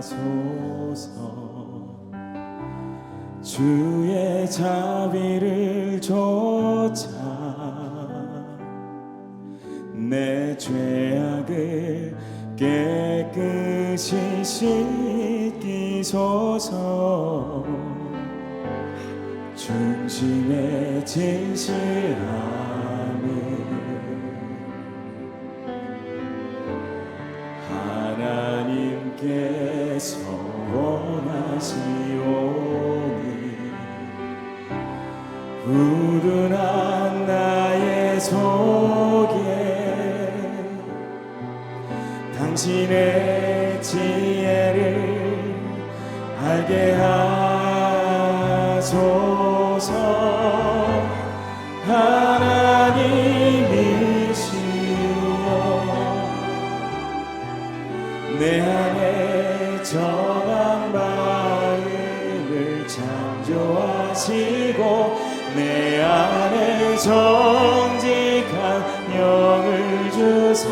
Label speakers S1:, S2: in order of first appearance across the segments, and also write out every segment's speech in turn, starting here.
S1: 도말하소서 주의 자비를 좇아 내 죄악을 깨끗이 씻기소서. 중심의 진실함 하나님께서 원하시오니. 우둔한 나의 속에 당신의 지혜를 알게 하소서 정직한 영을 주사.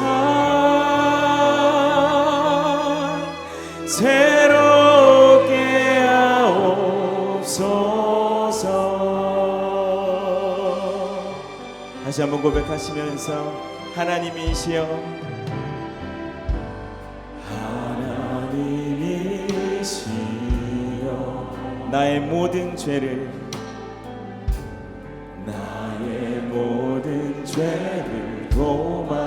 S1: 새롭게 하옵소서. 다시 한번 고백하시면서 하나님이시여 하나님이시여 나의 모든 죄를 죄를 도말하소서.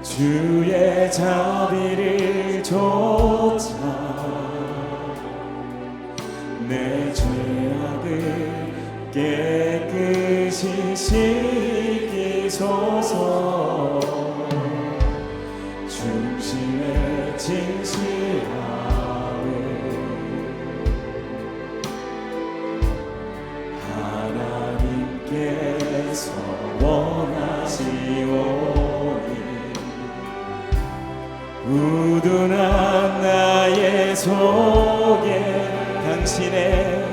S1: 주의 자비를 좇아 내 죄악을 깨끗이 씻기소서. 중심의 진실함 당신의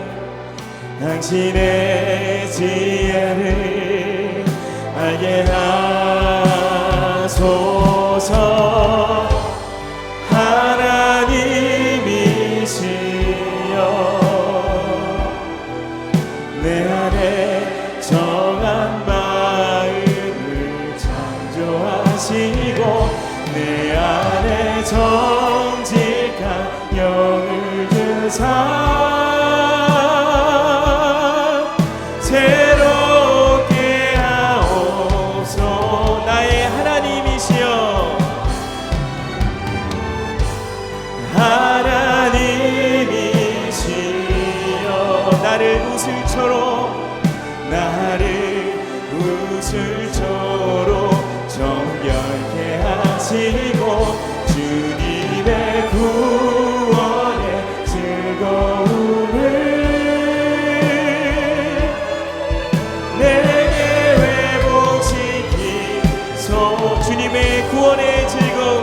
S1: 당신의 지혜를 알게 하소서 나를 웃을초로 나를 웃을초로 정결케 하시고 주님의 구원의 즐거움을 내게 회복시키소 주님의 구원의 즐거움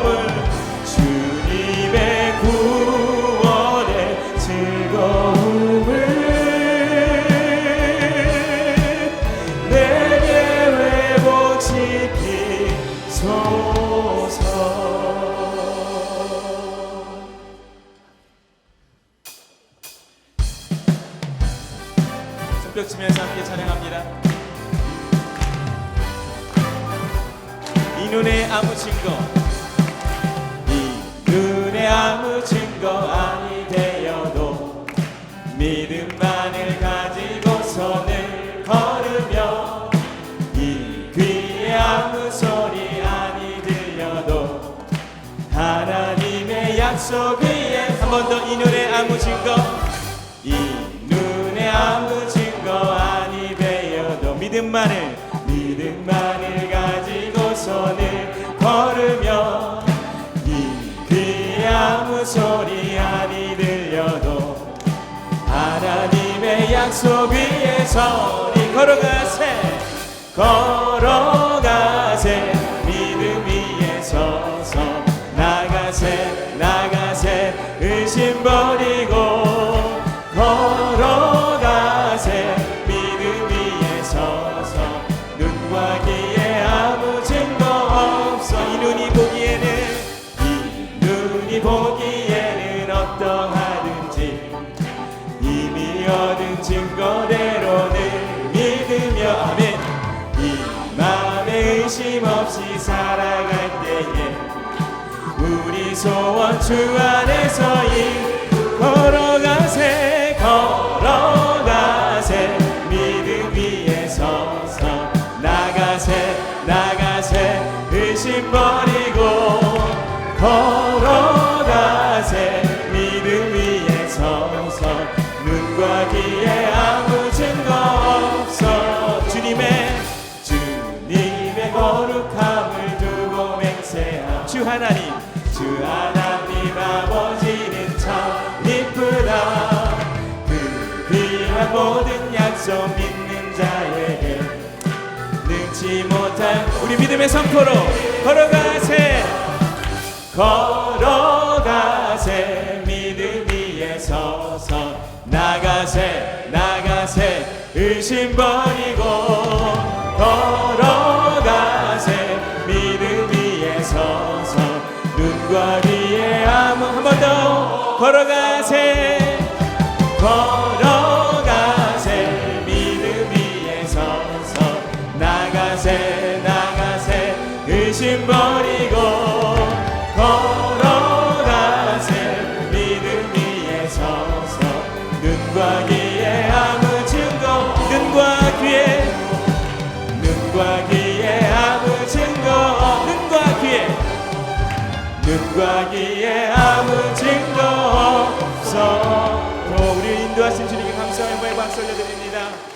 S1: 증거. 이 눈에 아무 증거 아니 되어도 믿음만을 가지고 손을 걸으며 이 귀에 아무 소리 아니 들려도 하나님의 약속 위에 한 번 더 이 눈에 아무 증거 이 눈에 아무 서리 걸어가세. 걸 소원 주 안에 서 이 걸어가세 걸어가세. 믿음 위에 서서 나가세 나가세. 의심 버리고 걸 약속 믿는 자에게 능치 못할 우리 믿음의 선포로 걸어가세. 걸어가세. 믿음 위에 서서 나가세 나가세. 의심 버리고 걸어가세. 믿음 위에 서서 눈과 귀에 아무 한 번 더. 걸어가세 눈과 귀에 아무 증거 없어. 우리 인도하신 주님께 감사의 영광의 박수 올려드립니다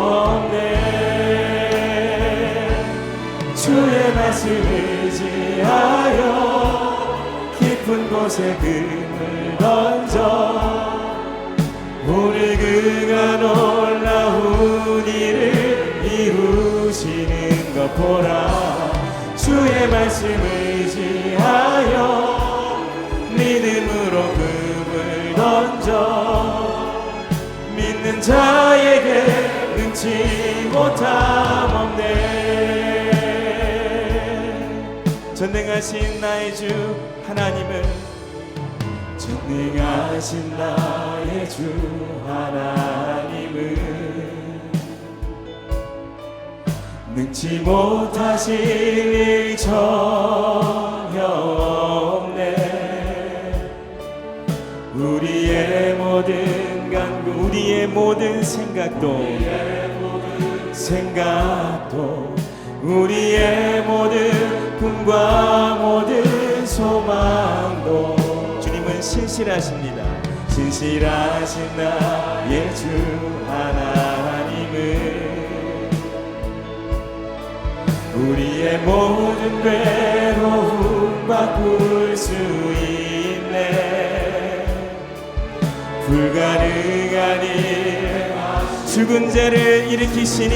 S1: 주의 말씀을 지하여 깊은 곳에 금을 던져 오늘 그가 놀라운 일을 이루시는 것 보라. 주의 말씀을 지하여 믿음으로 금을 던져 믿는 자에게 능치 못함 없네 전능하신 나의 주 하나님을 전능하신 나의 주 하나님을 능치 못하실 일 전혀 없네. 우리의 모든 간구 우리의 모든 생각도 생각도 우리의 모든 꿈과 모든 소망도 주님은 신실하십니다. 신실하신 나의 주 하나님을 우리의 모든 괴로움 바꿀 수 있네. 불가능한 일 죽은 자를 일으키시니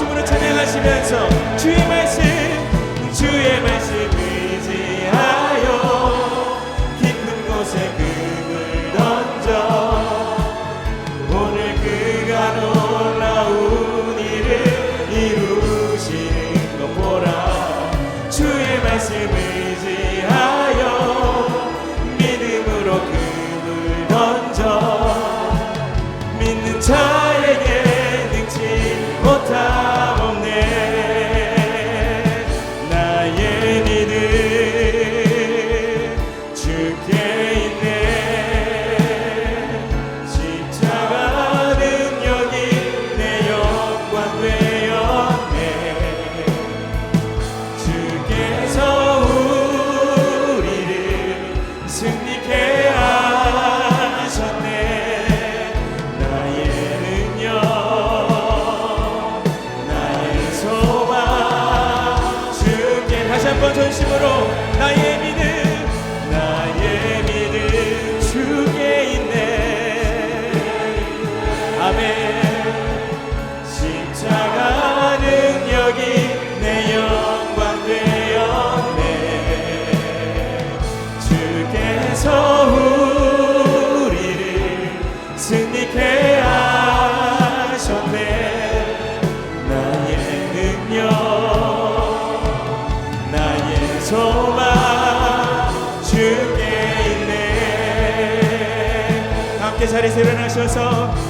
S1: 주님으로 찬양하시면서 주의 말씀 주의 말씀 의지하여 깊은 곳에 그을 던져 오늘 그가 놀라운 일을 이루시네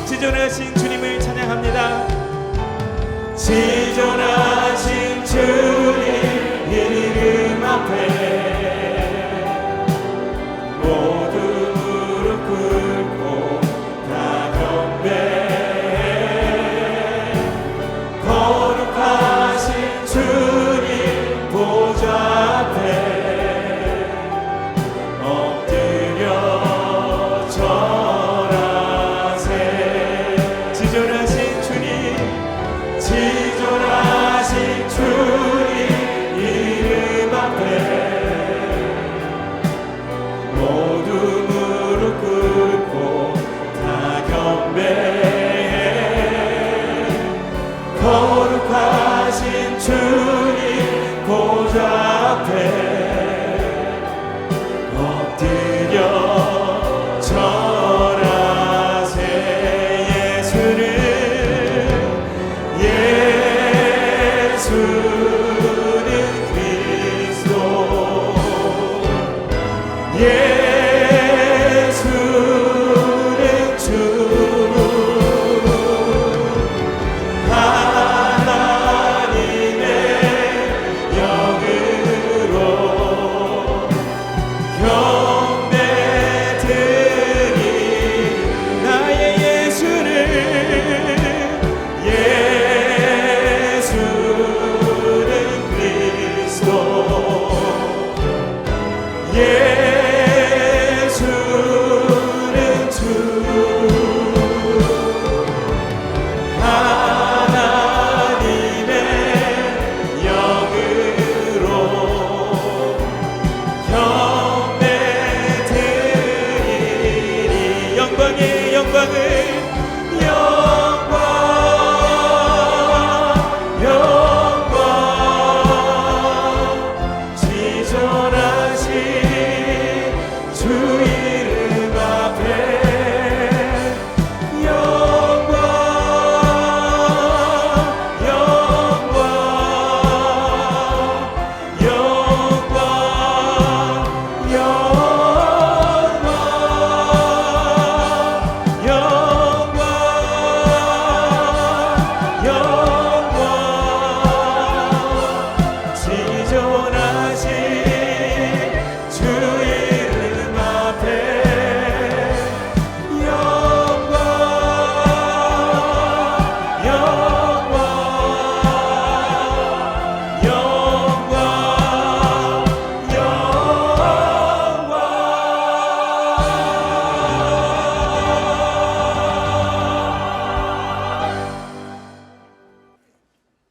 S1: 지존하신 주님을 찬양합니다. 지존하